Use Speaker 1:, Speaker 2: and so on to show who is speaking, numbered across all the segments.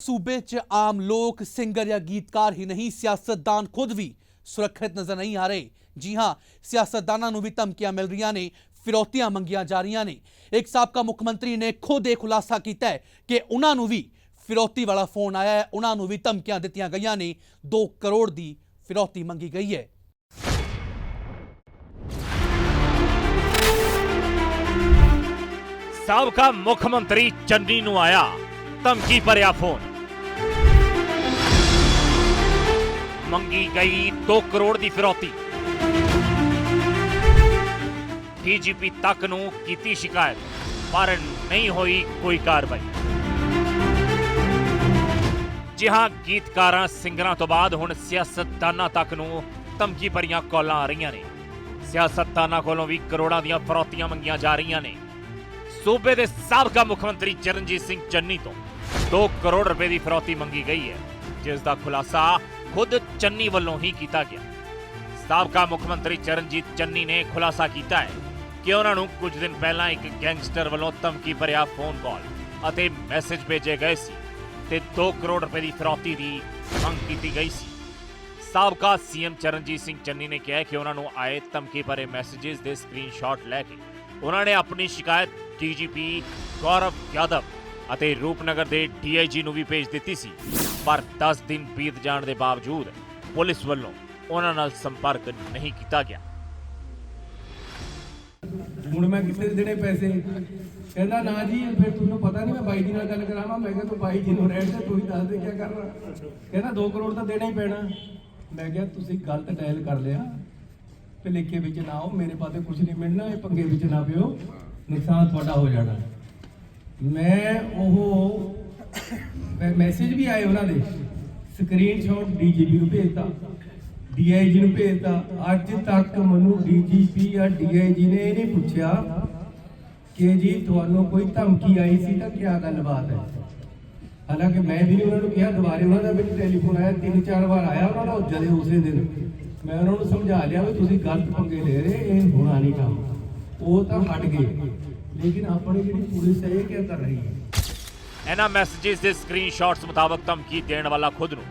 Speaker 1: ਸੂਬੇ 'ਚ ਆਮ ਲੋਕ ਸਿੰਗਰ ਜਾਂ ਗੀਤਕਾਰ ਹੀ ਨਹੀਂ, ਸਿਆਸਤਦਾਨ ਖੁਦ ਵੀ ਸੁਰੱਖਿਅਤ ਨਜ਼ਰ ਨਹੀਂ ਆ ਰਹੇ। ਜੀ ਹਾਂ, ਸਿਆਸਤਦਾਨਾਂ ਨੂੰ ਵੀ ਧਮਕੀਆਂ ਮਿਲ ਰਹੀਆਂ ਨੇ, ਫਿਰੌਤੀਆਂ ਮੰਗੀਆਂ ਜਾ ਰਹੀਆਂ ਨੇ। ਇੱਕ ਸਾਬਕਾ ਮੁੱਖ ਮੰਤਰੀ ਨੇ ਖੁਦ ਇਹ ਖੁਲਾਸਾ ਕੀਤਾ ਹੈ ਕਿ ਉਹਨਾਂ ਨੂੰ ਵੀ ਫਿਰੌਤੀ ਵਾਲਾ ਫੋਨ ਆਇਆ ਹੈ, ਉਹਨਾਂ ਨੂੰ ਵੀ ਧਮਕੀਆਂ ਦਿੱਤੀਆਂ ਗਈਆਂ ਨੇ। 2 ਕਰੋੜ ਦੀ ਫਿਰੌਤੀ ਮੰਗੀ ਗਈ ਹੈ।
Speaker 2: ਸਾਬਕਾ ਮੁੱਖ ਮੰਤਰੀ ਚੰਨੀ ਨੂੰ ਆਇਆ, ਧਮਕੀ ਭਰਿਆ ਫੋਨ। ਮੰਗੀ ਗਈ 2 ਕਰੋੜ ਦੀ ਫਿਰੌਤੀ। ਡੀਜੀਪੀ ਤੱਕ ਨੂੰ ਕੀਤੀ ਸ਼ਿਕਾਇਤ, ਪਰ ਨਹੀਂ ਹੋਈ ਕੋਈ ਕਾਰਵਾਈ। ਜੀ ਗੀਤਕਾਰਾਂ ਸਿੰਗਰਾਂ ਤੋਂ ਬਾਅਦ ਹੁਣ ਸਿਆਸਤਦਾਨਾਂ ਤੱਕ ਨੂੰ ਧਮਕੀ ਭਰੀਆਂ ਕਾਲਾਂ ਆ ਰਹੀਆਂ ਨੇ। ਸਿਆਸਤਦਾਨਾਂ ਕੋਲੋਂ ਵੀ ਕਰੋੜਾਂ ਦੀਆਂ ਫਰੌਤੀਆਂ ਮੰਗੀਆਂ ਜਾ ਰਹੀਆਂ ਨੇ। ਸੂਬੇ ਦੇ ਸਾਬਕਾ ਮੁੱਖ ਮੰਤਰੀ ਚਰਨਜੀਤ ਸਿੰਘ ਚੰਨੀ ਤੋਂ 2 ਕਰੋੜ ਰੁਪਏ ਦੀ ਫਰੌਤੀ ਮੰਗੀ ਗਈ ਹੈ, ਜਿਸ ਦਾ ਖੁਲਾਸਾ ਖੁਦ ਚੰਨੀ ਵੱਲੋਂ ਹੀ ਕੀਤਾ ਗਿਆ। ਸਾਬਕਾ ਮੁੱਖ ਮੰਤਰੀ ਚਰਨਜੀਤ ਚੰਨੀ ਨੇ ਖੁਲਾਸਾ ਕੀਤਾ ਹੈ ਕਿ ਉਹਨਾਂ ਨੂੰ ਕੁਝ ਦਿਨ ਪਹਿਲਾਂ ਇੱਕ ਗੈਂਗਸਟਰ ਵੱਲੋਂ ਧਮਕੀ ਭਰਿਆ ਫੋਨ ਕਾਲ ਅਤੇ ਮੈਸੇਜ ਭੇਜੇ ਗਏ ਸੀ ਤੇ 2 ਕਰੋੜ ਰੁਪਏ ਦੀ ਫਿਰੌਤੀ ਦੀ ਮੰਗ ਕੀਤੀ ਗਈ ਸੀ। ਸਾਬਕਾ ਸੀਐਮ ਚਰਨਜੀਤ ਸਿੰਘ ਚੰਨੀ ਨੇ ਕਿਹਾ ਕਿ ਉਹਨਾਂ ਨੂੰ ਆਏ ਧਮਕੀ ਭਰੇ ਮੈਸੇजेस ਦੇ ਸਕਰੀਨਸ਼ਾਟ ਲੈ ਕੇ ਉਹਨਾਂ ਨੇ ਆਪਣੀ ਸ਼ਿਕਾਇਤ ਡੀਜੀਪੀ ਗੌਰਵ ਯਾਦਵ ਅਤੇ ਰੂਪਨਗਰ ਦੇ ਡੀਆਈਜੀ ਨੂੰ ਵੀ ਭੇਜ ਦਿੱਤੀ ਸੀ। ਪਰ 10 ਦਿਨ ਬੀਤ ਜਾਣ ਦੇ ਬਾਵਜੂਦ ਪੁਲਿਸ ਵੱਲੋਂ ਉਹਨਾਂ ਨਾਲ ਸੰਪਰਕ ਨਹੀਂ ਕੀਤਾ ਗਿਆ।
Speaker 3: ਹੁਣ ਮੈਂ ਕਿੱਥੇ ਦੇਣੇ ਪੈਸੇ। ਕਹਿੰਦਾ, ਨਾ ਜੀ, ਫਿਰ ਤੁਹਾਨੂੰ ਪਤਾ ਨਹੀਂ ਮੈਂ ਬਾਈ ਜੀ ਨਾਲ ਗੱਲ ਕਰਾਵਾਂ? ਮੈਂ ਕਿਹਾ, ਤੂੰ ਬਾਈ ਜੀ ਨੂੰ ਰਹਿਣ ਦੇ, ਤੂੰ ਹੀ ਦੱਸ ਦੇ ਕੀ ਕਰਨਾ? ਕਹਿੰਦਾ 2 ਕਰੋੜ ਤਾਂ ਦੇਣਾ ਹੀ ਪੈਣਾ। ਮੈਂ ਕਿਹਾ, ਤੁਸੀਂ ਗਲਤ ਡਾਇਲ ਕਰ ਲਿਆ। ਭਲੇਖੇ ਵਿੱਚ ਨਾ ਆਓ, ਮੇਰੇ ਪਾਸੇ ਕੁਝ ਨਹੀਂ ਮਿਲਣਾ, ਇਹ ਪੰਗੇ ਵਿੱਚ ਨਾ ਪਿਓ। ਨੁਕਸਾਨ ਤੁਹਾਡਾ ਹੋ ਜਾਣਾ। ਮੈਂ ਉਹ ਮੈਸੇਜ ਵੀ ਆਏ ਉਹਨਾਂ ਦੇ। ਸਕਰੀਨਸ਼ਾਟ ਡੀਜੀਪੀ ਨੂੰ ਭੇਜਤਾ। ਡੀਆਈਜੀ ਨੂੰ ਭੇਜਤਾ। ਅੱਜ ਤੱਕ ਮੈਨੂੰ ਡੀਜੀਪੀ ਜਾਂ ਡੀਆਈਜੀ ਨੇ ਇਹ ਨਹੀਂ ਪੁੱਛਿਆ ਕਿ ਜੀ ਤੁਹਾਨੂੰ ਕੋਈ ਧਮਕੀ ਆਈ ਸੀ ਤਾਂ ਕੀ ਗੱਲਬਾਤ ਹੈ? ਹਾਲਾਂਕਿ ਮੈਂ ਵੀ ਨਹੀਂ ਉਹਨਾਂ ਨੂੰ ਕਿਹਾ, ਦੁਬਾਰੇ ਉਹਨਾਂ ਦਾ ਵੀ ਟੈਲੀਫੋਨ ਆਇਆ ਤਿੰਨ ਚਾਰ ਵਾਰ ਆਇਆ ਉਹਨਾਂ ਦਾ ਉਹ ਜਦੇ ਉਸੇ ਦਿਨ। ਮੈਂ ਉਹਨਾਂ ਨੂੰ ਸਮਝਾ ਲਿਆ ਵੀ ਤੁਸੀਂ ਗਲਤ ਪੰਗੇ ਲੈ ਰਹੇ, ਇਹ ਹੋਣਾ ਨਹੀਂ ਕੰਮ। ਉਹ ਤਾਂ ਹਟ ਗਏ। ਲੇਕਿਨ ਆਪਣੀ ਜਿਹੜੀ ਪੁਲਿਸ ਹੈ, ਇਹ ਕੀ ਕਰ ਰਹੀ ਹੈ?
Speaker 2: ਇਹਨਾਂ ਮੈਸੇजेस ਦੇ ਸਕਰੀਨਸ਼ਾਟਸ ਮੁਤਾਬਕ ਧਮਕੀ ਦੇਣ ਵਾਲਾ ਖੁਦ ਨੂੰ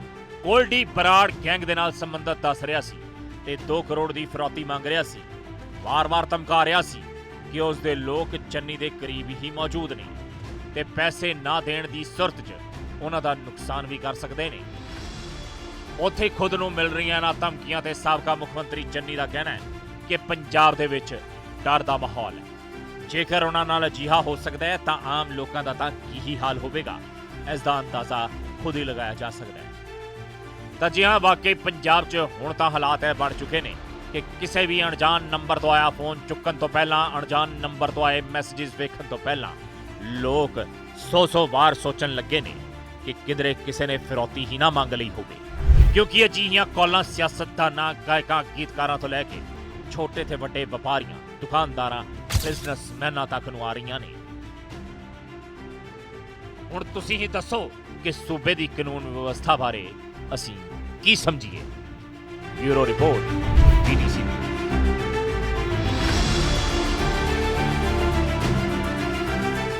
Speaker 2: ਗੋਲਡੀ ਬਰਾੜ ਗੈਂਗ ਦੇ ਨਾਲ ਸੰਬੰਧਤ ਦੱਸ ਰਿਹਾ ਸੀ ਤੇ 2 ਕਰੋੜ ਦੀ ਫਰੌਤੀ ਮੰਗ ਰਿਹਾ ਸੀ। ਵਾਰ-ਵਾਰ ਧਮਕਾ ਰਿਹਾ ਸੀ ਕਿ ਉਸ ਦੇ ਲੋਕ ਚੰਨੀ ਦੇ ਕਰੀਬ ਹੀ ਮੌਜੂਦ ਨੇ ਤੇ ਪੈਸੇ ਨਾ ਦੇਣ ਦੀ ਸੁਰਤ 'ਚ ਉਹਨਾਂ ਦਾ ਨੁਕਸਾਨ ਵੀ ਕਰ ਸਕਦੇ ਨੇ। ਉੱਥੇ ਖੁਦ ਨੂੰ ਮਿਲ ਰਹੀਆਂ ਨਾ ਧਮਕੀਆਂ ਤੇ ਸਾਬਕਾ ਮੁੱਖ ਮੰਤਰੀ ਚੰਨੀ ਦਾ ਕਹਿਣਾ ਹੈ ਕਿ ਪੰਜਾਬ ਦੇ ਵਿੱਚ ਡਰ ਦਾ ਮਾਹੌਲ ਹੈ। ਜੇਕਰ ਉਹਨਾਂ ਨਾਲ ਅਜਿਹਾ ਹੋ ਸਕਦਾ ਹੈ, ਤਾਂ ਆਮ ਲੋਕਾਂ ਦਾ ਤਾਂ ਕੀ ਹੀ ਹਾਲ ਹੋਵੇਗਾ? ਇਸ ਦਾ ਅੰਦਾਜ਼ਾ ਖੁਦ ਹੀ ਲਗਾਇਆ ਜਾ ਸਕਦਾ ਹੈ। ਤਾਂ ਜੀ ਹਾਂ, ਵਾਕਈ ਪੰਜਾਬ 'ਚ ਹੁਣ ਤਾਂ ਹਾਲਾਤ ਇਹ ਬਣ ਚੁੱਕੇ ਨੇ ਕਿ ਕਿਸੇ ਵੀ ਅਣਜਾਣ ਨੰਬਰ ਤੋਂ ਆਇਆ ਫੋਨ ਚੁੱਕਣ ਤੋਂ ਪਹਿਲਾਂ, ਅਣਜਾਣ ਨੰਬਰ ਤੋਂ ਆਏ ਮੈਸੇजेस ਵੇਖਣ ਤੋਂ ਪਹਿਲਾਂ ਲੋਕ ਸੌ ਸੌ ਵਾਰ ਸੋਚਣ ਲੱਗੇ ਨੇ ਕਿ ਕਿਧਰੇ ਕਿਸੇ ਨੇ ਫਿਰੌਤੀ ਹੀ ਨਾ ਮੰਗ ਲਈ ਹੋਵੇ। ਕਿਉਂਕਿ ਅਜਿਹੀਆਂ ਕਾਲਾਂ ਸਿਆਸਤਦਾਨਾਂ, ਗਾਇਕਾਂ, ਗੀਤਕਾਰਾਂ ਤੋਂ ਲੈ ਕੇ ਛੋਟੇ ਤੇ ਵੱਡੇ ਵਪਾਰੀਆਂ, ਦੁਕਾਨਦਾਰਾਂ ਬਿਜ਼ਨਸਮੈਨਾਂ ਤੱਕ ਨੂੰ ਆ ਰਹੀਆਂ ਨੇ। ਹੁਣ ਤੁਸੀਂ ਹੀ ਦੱਸੋ ਕਿ ਸੂਬੇ ਦੀ ਕਾਨੂੰਨ ਵਿਵਸਥਾ ਬਾਰੇ ਅਸੀਂ ਕੀ ਸਮਝੀਏ। Bureau report.